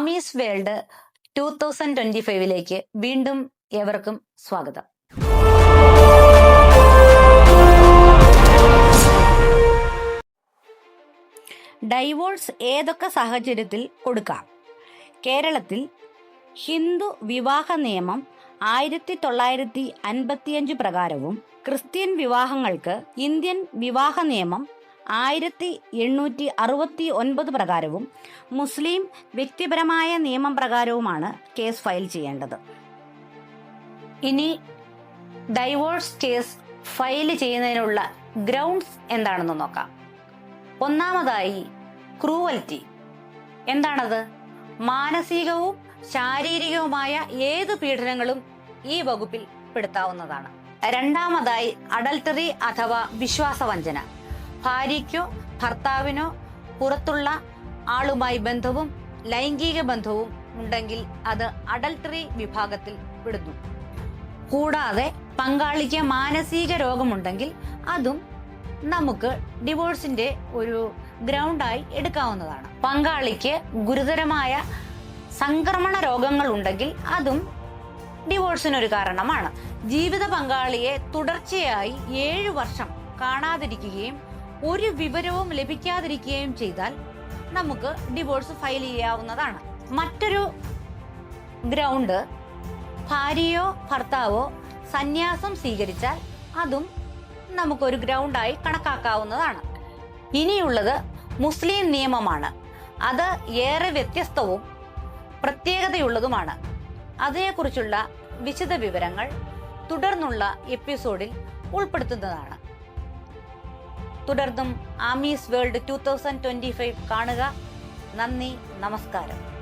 Ami's world two thousand twenty ഫൈവിലേക്ക് വീണ്ടും ഏവർക്കും സ്വാഗതം. ഡൈവോഴ്സ് ഏതൊക്കെ സാഹചര്യത്തിൽ കൊടുക്കാം? കേരളത്തിൽ ഹിന്ദു വിവാഹ നിയമം ആയിരത്തി തൊള്ളായിരത്തി അൻപത്തിയഞ്ച് പ്രകാരവും ക്രിസ്ത്യൻ വിവാഹങ്ങൾക്ക് ഇന്ത്യൻ വിവാഹ നിയമം ആയിരത്തി എണ്ണൂറ്റി അറുപത്തി ഒൻപത് പ്രകാരവും മുസ്ലിം വ്യക്തിപരമായ നിയമം പ്രകാരവുമാണ് കേസ് ഫയൽ ചെയ്യേണ്ടത്. ഇനി ഡൈവോഴ്സ് കേസ് ഫയൽ ചെയ്യുന്നതിനുള്ള ഗ്രൗണ്ട്സ് എന്താണെന്ന് നോക്കാം. ഒന്നാമതായി ക്രൂവൽറ്റി എന്താണത്? മാനസികവും ശാരീരികവുമായ ഏത് പീഡനങ്ങളും ഈ വകുപ്പിൽ പെടുത്താവുന്നതാണ്. രണ്ടാമതായി അഡൽട്ടറി അഥവാ വിശ്വാസവഞ്ചന. ഭാര്യയ്ക്കോ ഭർത്താവിനോ പുറത്തുള്ള ആളുമായി ബന്ധവും ലൈംഗിക ബന്ധവും ഉണ്ടെങ്കിൽ അത് അഡൾട്ടറി വിഭാഗത്തിൽ വിടുന്നു. കൂടാതെ പങ്കാളിക്ക് മാനസിക രോഗമുണ്ടെങ്കിൽ അതും നമുക്ക് ഡിവോഴ്സിന്റെ ഒരു ഗ്രൗണ്ടായി എടുക്കാവുന്നതാണ്. പങ്കാളിക്ക് ഗുരുതരമായ സംക്രമണ രോഗങ്ങൾ ഉണ്ടെങ്കിൽ അതും ഡിവോഴ്സിനൊരു കാരണമാണ്. ജീവിത പങ്കാളിയെ തുടർച്ചയായി ഏഴു വർഷം കാണാതിരിക്കുകയും ഒരു വിവരവും ലഭിക്കാതിരിക്കുകയും ചെയ്താൽ നമുക്ക് ഡിവോഴ്സ് ഫയൽ ചെയ്യാവുന്നതാണ്. മറ്റൊരു ഗ്രൗണ്ട് ഭാര്യയോ ഭർത്താവോ സന്യാസം സ്വീകരിച്ചാൽ അതും നമുക്കൊരു ഗ്രൗണ്ടായി കണക്കാക്കാവുന്നതാണ്. ഇനിയുള്ളത് മുസ്ലിം നിയമമാണ്. അത് ഏറെ വ്യത്യസ്തവും പ്രത്യേകതയുള്ളതുമാണ്. അതിനെക്കുറിച്ചുള്ള വിശദ വിവരങ്ങൾ തുടർന്നുള്ള എപ്പിസോഡിൽ ഉൾപ്പെടുത്തുന്നതാണ്. തുടർന്നും ആമീസ് വേൾഡ് ടൂ കാണുക. നന്ദി നമസ്കാരം.